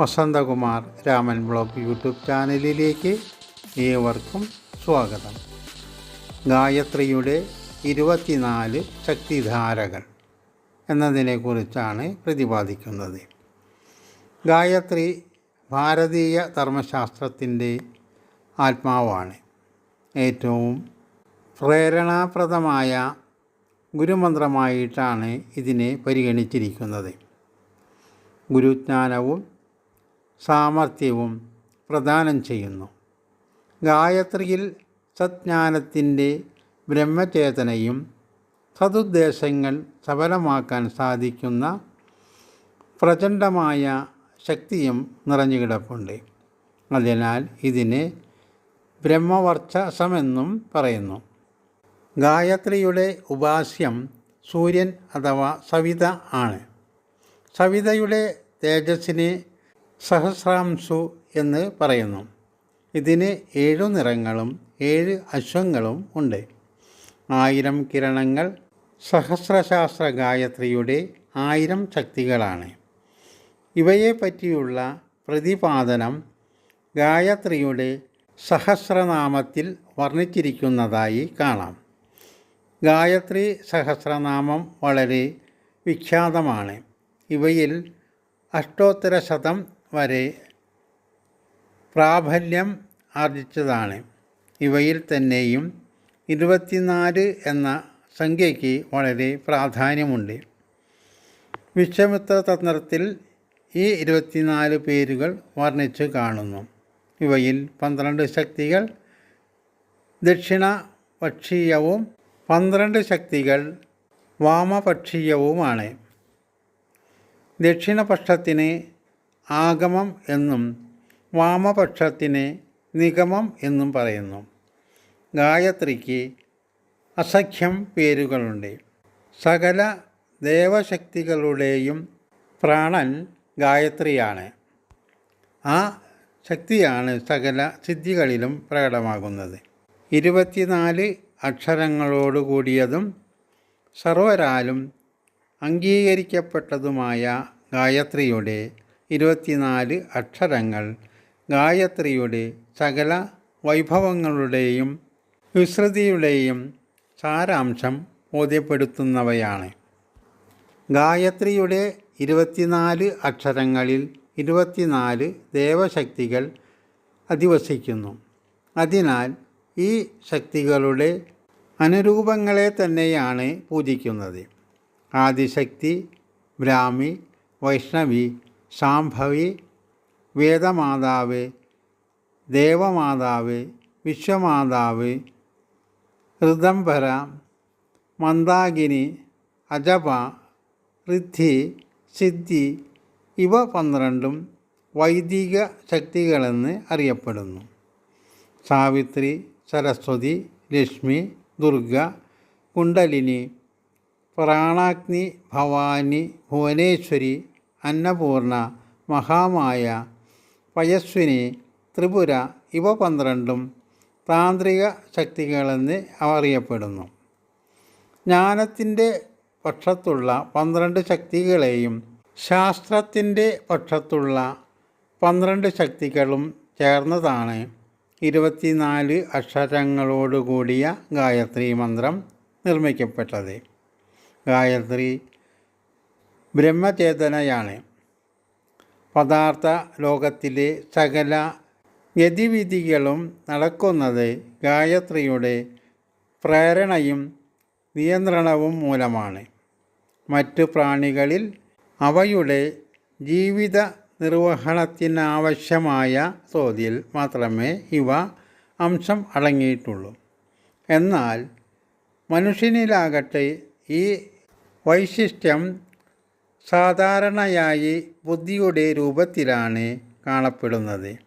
Vasanthakumar Raman blog YouTube ചാനലിലേക്ക് ഏവർക്കും സ്വാഗതം. ഗായത്രിയുടെ ഇരുപത്തിനാല് ശക്തിധാരകൾ എന്നതിനെക്കുറിച്ചാണ് പ്രതിപാദിക്കുന്നത്. ഗായത്രി ഭാരതീയ ധർമ്മശാസ്ത്രത്തിന്റെ ആത്മാവാണ്. ഏറ്റവും പ്രേരണാപ്രദമായ ഗുരുമന്ത്രമായിട്ടാണ് ഇതിനെ പരിഗണിച്ചിരിക്കുന്നത്. ഗുരുജ്ഞാനവും സാമർഥ്യവും പ്രദാനം ചെയ്യുന്നു. ഗായത്രിയിൽ സജ്ഞാനത്തിന്റെ ബ്രഹ്മചേതനയും സതുദ്ദേശങ്ങൾ സഫലമാക്കാൻ സാധിക്കുന്ന പ്രചണ്ഡമായ ശക്തിയും നിറഞ്ഞുകിടപ്പുണ്ട്. അതിനാൽ ഇതിനെ ബ്രഹ്മവർച്ചസമെന്നും പറയുന്നു. ഗായത്രിയുടെ ഉപാസ്യം സൂര്യൻ അഥവാ സവിത ആണ്. സവിതയുടെ തേജസ്സിനെ സഹസ്രാംശു എന്ന് പറയുന്നു. ഇതിന് ഏഴു നിറങ്ങളും ഏഴ് അശ്വങ്ങളും ഉണ്ട്. ആയിരം കിരണങ്ങൾ സഹസ്രശാസ്ത്ര ഗായത്രിയുടെ ആയിരം ശക്തികളാണ്. ഇവയെ പറ്റിയുള്ള പ്രതിപാദനം ഗായത്രിയുടെ സഹസ്രനാമത്തിൽ വർണിച്ചിരിക്കുന്നതായി കാണാം. ഗായത്രി സഹസ്രനാമം വളരെ വിഖ്യാതമാണ്. ഇവയിൽ അഷ്ടോത്തര ശതം വരെ പ്രാബല്യം ആർജിച്ചതാണ്. ഇവയിൽ തന്നെയും ഇരുപത്തിനാല് എന്ന സംഖ്യയ്ക്ക് വളരെ പ്രാധാന്യമുണ്ട്. വിശ്വമിത്ര തന്ത്രത്തിൽ ഈ ഇരുപത്തിനാല് പേരുകൾ വർണിച്ച് കാണുന്നു. ഇവയിൽ പന്ത്രണ്ട് ശക്തികൾ ദക്ഷിണപക്ഷീയവും പന്ത്രണ്ട് ശക്തികൾ വാമപക്ഷീയവുമാണ്. ദക്ഷിണപക്ഷത്തിന് ആഗമം എന്നും വാമപക്ഷത്തിന് നിഗമം എന്നും പറയുന്നു. ഗായത്രിക്ക് അസഖ്യം പേരുകളുണ്ട്. സകല ദേവശക്തികളുടെയും പ്രാണൻ ഗായത്രിയാണ്. ആ ശക്തിയാണ് സകല സിദ്ധികളിലും പ്രകടമാകുന്നത്. ഇരുപത്തിനാല് അക്ഷരങ്ങളോട് കൂടിയതും സർവരാലും അംഗീകരിക്കപ്പെട്ടതുമായ ഗായത്രിയുടെ ഇരുപത്തിനാല് അക്ഷരങ്ങൾ ഗായത്രിയുടെ സകല വൈഭവങ്ങളുടെയും വിശ്രുതിയുടെയും സാരാംശം ബോധ്യപ്പെടുത്തുന്നവയാണ്. ഗായത്രിയുടെ ഇരുപത്തിനാല് അക്ഷരങ്ങളിൽ ഇരുപത്തിനാല് ദേവശക്തികൾ അധിവസിക്കുന്നു. അതിനാൽ ഈ ശക്തികളുടെ അനുരൂപങ്ങളെ തന്നെയാണ് പൂജിക്കുന്നത്. ആദിശക്തി ബ്രാഹ്മി വൈഷ്ണവി സാംഭവി വേദമാതാവ് ദേവമാതാവ് വിശ്വമാതാവ് ഋതംബര മന്ദാകിനി അജപ ഋദ്ധി സിദ്ധി ഇവ പന്ത്രണ്ടും വൈദിക ശക്തികളെന്ന് അറിയപ്പെടുന്നു. സാവിത്രി സരസ്വതി ലക്ഷ്മി ദുർഗ കുണ്ടലിനി പ്രാണാഗ്നി ഭവാനി ഭുവനേശ്വരി അന്നപൂർണ മഹാമായ പയസ്വിനി ത്രിപുര ഇവ പന്ത്രണ്ടും താന്ത്രിക ശക്തികളെന്ന് അറിയപ്പെടുന്നു. ജ്ഞാനത്തിന്റെ പക്ഷത്തുള്ള പന്ത്രണ്ട് ശക്തികളെയും ശാസ്ത്രത്തിന്റെ പക്ഷത്തുള്ള പന്ത്രണ്ട് ശക്തികളും ചേർന്നതാണ് ഇരുപത്തിനാല് അക്ഷരങ്ങളോടുകൂടിയ ഗായത്രി മന്ത്രം നിർമ്മിക്കപ്പെട്ടത്. ഗായത്രി ബ്രഹ്മചേതനയാണ്. പദാർത്ഥ ലോകത്തിലെ സകല ഗതിവിധികളും നടക്കുന്നത് ഗായത്രിയുടെ പ്രേരണയും നിയന്ത്രണവും മൂലമാണ്. മറ്റു പ്രാണികളിൽ അവയുടെ ജീവിത നിർവഹണത്തിനാവശ്യമായ തോതിൽ മാത്രമേ ഇവ അംശം അടങ്ങിയിട്ടുള്ളൂ. എന്നാൽ മനുഷ്യനിലാകട്ടെ ഈ വൈശിഷ്ട്യം സാധാരണയായി ബുദ്ധിയുടെ രൂപത്തിലാണ് കാണപ്പെടുന്നത്.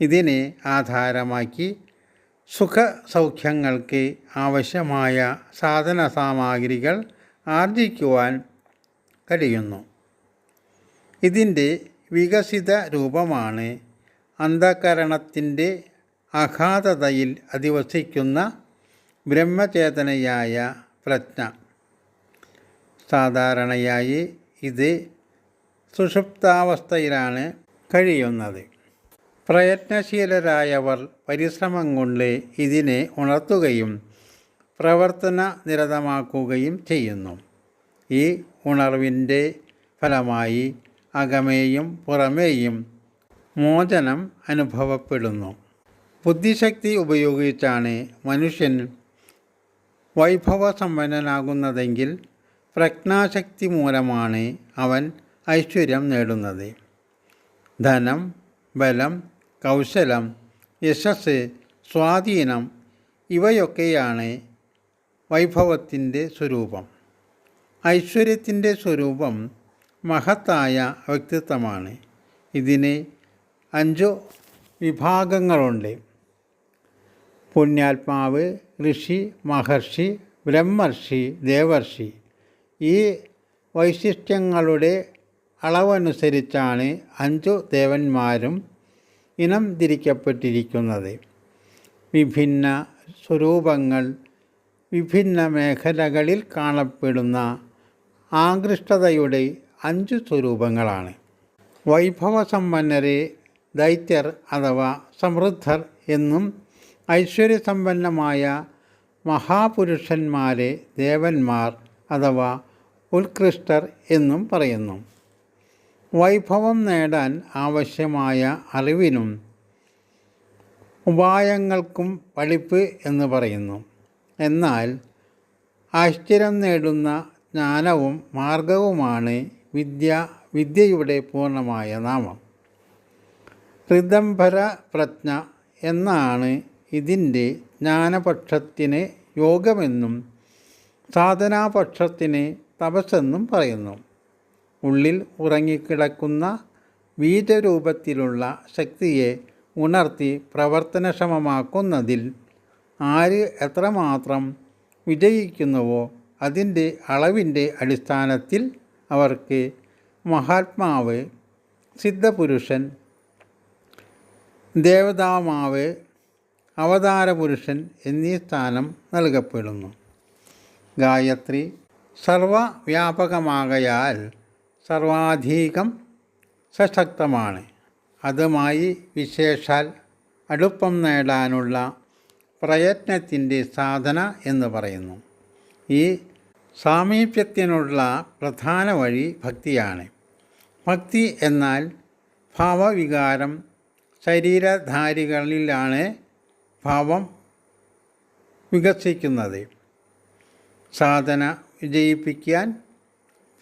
ഇതിനെ ആധാരമാക്കി സുഖ സൗഖ്യങ്ങൾക്ക് ആവശ്യമായ സാധന സാമഗ്രികൾ ആർജിക്കുവാൻ കഴിയുന്നു. ഇതിന്റെ വികസിത രൂപമാണ് അന്ധകരണത്തിന്റെ അഗാധതയിൽ അധിവസിക്കുന്ന ബ്രഹ്മചേതനയായ പ്രജ്ഞ. സാധാരണയായി ഇത് സുഷുപ്താവസ്ഥയിലാണ് കഴിയുന്നത്. പ്രയത്നശീലരായവർ പരിശ്രമം കൊണ്ട് ഇതിനെ ഉണർത്തുകയും പ്രവർത്തന നിരതമാക്കുകയും ചെയ്യുന്നു. ഈ ഉണർവിന്റെ ഫലമായി അകമേയും പുറമേയും മോചനം അനുഭവപ്പെടുന്നു. ബുദ്ധിശക്തി ഉപയോഗിച്ചാണ് മനുഷ്യൻ വൈഭവസമ്പന്നനാകുന്നതെങ്കിൽ പ്രജ്ഞാശക്തി മൂലമാണ് അവൻ ഐശ്വര്യം നേടുന്നത്. ധനം ബലം കൗശലം യശസ് സ്വാധീനം ഇവയൊക്കെയാണ് വൈഭവത്തിന്റെ സ്വരൂപം. ഐശ്വര്യത്തിന്റെ സ്വരൂപം മഹത്തായ വ്യക്തിത്വമാണ്. ഇതിന് അഞ്ചു വിഭാഗങ്ങളുണ്ട്. പുണ്യാത്മാവ് ഋഷി മഹർഷി ബ്രഹ്മർഷി ദേവർഷി. ഈ വൈശിഷ്ട്യങ്ങളുടെ അളവനുസരിച്ചാണ് അഞ്ചു ദേവന്മാരും ഇനം തിരിക്കപ്പെട്ടിരിക്കുന്നത് വിഭിന്ന സ്വരൂപങ്ങൾ വിഭിന്ന മേഖലകളിൽ കാണപ്പെടുന്ന ആകൃഷ്ടതയുടെ അഞ്ചു സ്വരൂപങ്ങളാണ്. വൈഭവസമ്പന്നരെ ദൈത്യർ അഥവാ സമൃദ്ധർ എന്നും ഐശ്വര്യസമ്പന്നമായ മഹാപുരുഷന്മാരെ ദേവന്മാർ അഥവാ ഉത്കൃഷ്ടർ എന്നും പറയുന്നു. വൈഭവം നേടാൻ ആവശ്യമായ അറിവിനും ഉപായങ്ങൾക്കും പഠിപ്പ് എന്ന് പറയുന്നു. എന്നാൽ ആശ്ചര്യം നേടുന്ന ജ്ഞാനവും മാർഗവുമാണ് വിദ്യ വിദ്യയുടെ പൂർണമായ നാമം. ഋതംഭര പ്രജ്ഞ എന്നാണ് ഇതിന്റെ ജ്ഞാനപക്ഷത്തിന് യോഗമെന്നും സാധനാപക്ഷത്തിന് തപസ്സെന്നും പറയുന്നു. ഉള്ളിൽ ഉറങ്ങിക്കിടക്കുന്ന ബീജരൂപത്തിലുള്ള ശക്തിയെ ഉണർത്തി പ്രവർത്തനക്ഷമമാക്കുന്നതിൽ ആര് എത്രമാത്രം വിജയിക്കുന്നുവോ അതിന്റെ അളവിന്റെ അടിസ്ഥാനത്തിൽ അവർക്ക് മഹാത്മാവ് സിദ്ധപുരുഷൻ ദേവതാമാവ് അവതാരപുരുഷൻ എന്നീ സ്ഥാനം നൽകപ്പെടുന്നു. ഗായത്രി സർവവ്യാപകമാകയാൽ സർവാധികം സശക്തമാണ്. അതുമായി വിശേഷാൽ അടുപ്പം നേടാനുള്ള പ്രയത്നത്തിന്റെ സാധന എന്ന് പറയുന്നു. ഈ സാമീപ്യത്തിനുള്ള പ്രധാന വഴി ഭക്തിയാണ്. ഭക്തി എന്നാൽ ഭാവവികാരം ശരീരധാരികളിലാണ് ഭാവം വികസിക്കുന്നത്. സാധന വിജയിപ്പിക്കാൻ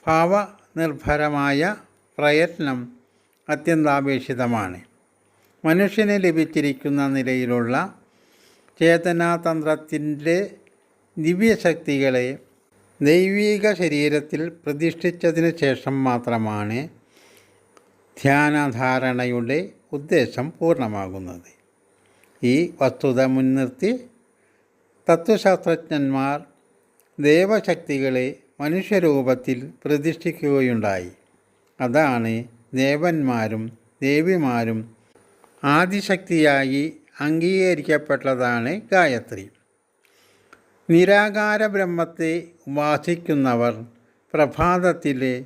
ഭാവനിർഭരമായ പ്രയത്നം അത്യന്താപേക്ഷിതമാണ്. മനുഷ്യന് ലഭിച്ചിരിക്കുന്ന നിലയിലുള്ള ചേതനാതന്ത്രത്തിന്റെ ദിവ്യശക്തികളെ ദൈവീക ശരീരത്തിൽ പ്രതിഷ്ഠിച്ചതിന് ശേഷം മാത്രമാണ് ധ്യാനധാരണയുടെ ഉദ്ദേശം പൂർണമാകുന്നത്. ഈ വസ്തുത മുൻനിർത്തി തത്വശാസ്ത്രജ്ഞന്മാർ ദേവശക്തികളെ മനുഷ്യരൂപത്തിൽ പ്രതിഷ്ഠിക്കുകയുണ്ടായി. അതാണ് ദേവന്മാരും ദേവിമാരും ആദിശക്തിയായി അംഗീകരിക്കപ്പെട്ടതാണ് ഗായത്രി. നിരാകാര ബ്രഹ്മത്തെ ഉപാസിക്കുന്നവർ പ്രഭാതത്തിലെ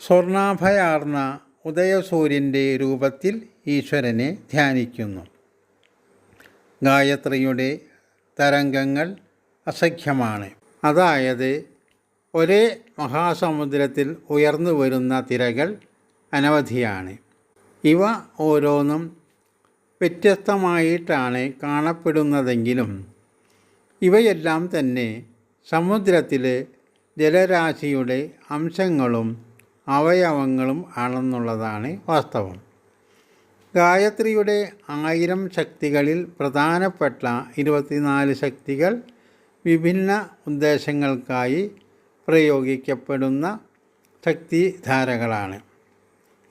സ്വർണാഭയാർന്ന ഉദയസൂര്യന്റെ രൂപത്തിൽ ഈശ്വരനെ ധ്യാനിക്കുന്നു. ഗായത്രിയുടെ തരംഗങ്ങൾ അസഖ്യമാണ്. അതായത് ഒരേ മഹാസമുദ്രത്തിൽ ഉയർന്നു വരുന്ന തിരകൾ അനവധിയാണ്. ഇവ ഓരോന്നും വ്യത്യസ്തമായിട്ടാണ് കാണപ്പെടുന്നതെങ്കിലും ഇവയെല്ലാം തന്നെ സമുദ്രത്തിലെ ജലരാശിയുടെ അംശങ്ങളും അവയവങ്ങളും ആണെന്നുള്ളതാണ് വാസ്തവം. ഗായത്രിയുടെ ആയിരം ശക്തികളിൽ പ്രധാനപ്പെട്ട ഇരുപത്തിനാല് ശക്തികൾ വിഭിന്ന ഉദ്ദേശങ്ങൾക്കായി പ്രയോഗിക്കപ്പെടുന്ന ശക്തിധാരകളാണ്.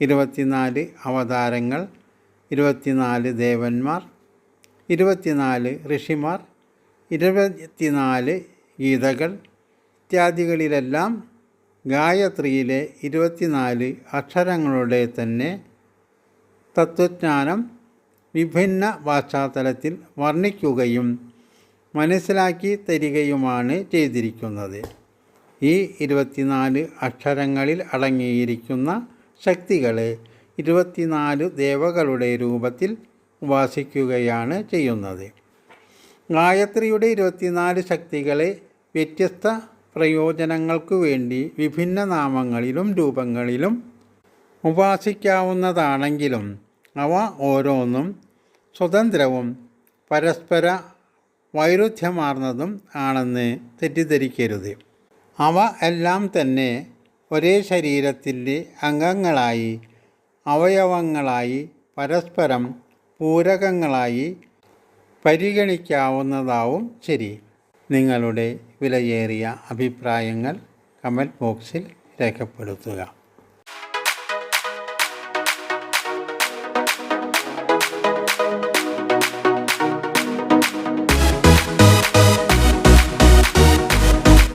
ഇരുപത്തിനാല് അവതാരങ്ങൾ ഇരുപത്തിനാല് ദേവന്മാർ ഇരുപത്തിനാല് ഋഷിമാർ ഇരുപത്തിനാല് ഗീതകൾ ഇത്യാദികളിലെല്ലാം ഗായത്രിയിലെ ഇരുപത്തിനാല് അക്ഷരങ്ങളുടെ തന്നെ തത്വജ്ഞാനം വിഭിന്ന പശ്ചാത്തലത്തിൽ വർണിക്കുകയും മനസ്സിലാക്കി തരികയുമാണ് ചെയ്തിരിക്കുന്നത്. ഈ ഇരുപത്തിനാല് അക്ഷരങ്ങളിൽ അടങ്ങിയിരിക്കുന്ന ശക്തികളെ ഇരുപത്തിനാല് ദേവകളുടെ രൂപത്തിൽ ഉപാസിക്കുകയാണ് ചെയ്യുന്നത്. ഗായത്രിയുടെ ഇരുപത്തിനാല് ശക്തികളെ വ്യത്യസ്ത പ്രയോജനങ്ങൾക്കു വേണ്ടി വിഭിന്ന നാമങ്ങളിലും രൂപങ്ങളിലും ഉപാസിക്കാവുന്നതാണെങ്കിലും അവ ഓരോന്നും സ്വതന്ത്രവും പരസ്പര വൈരുദ്ധ്യമാർന്നതും ആണെന്ന് തെറ്റിദ്ധരിക്കരുത്. അവ എല്ലാം തന്നെ ഒരേ ശരീരത്തിന്റെ അംഗങ്ങളായി അവയവങ്ങളായി പരസ്പരം പൂരകങ്ങളായി പരിഗണിക്കാവുന്നതാവും ശരി. നിങ്ങളുടെ വിലയേറിയ അഭിപ്രായങ്ങൾ കമന്റ് ബോക്സിൽ രേഖപ്പെടുത്തുക.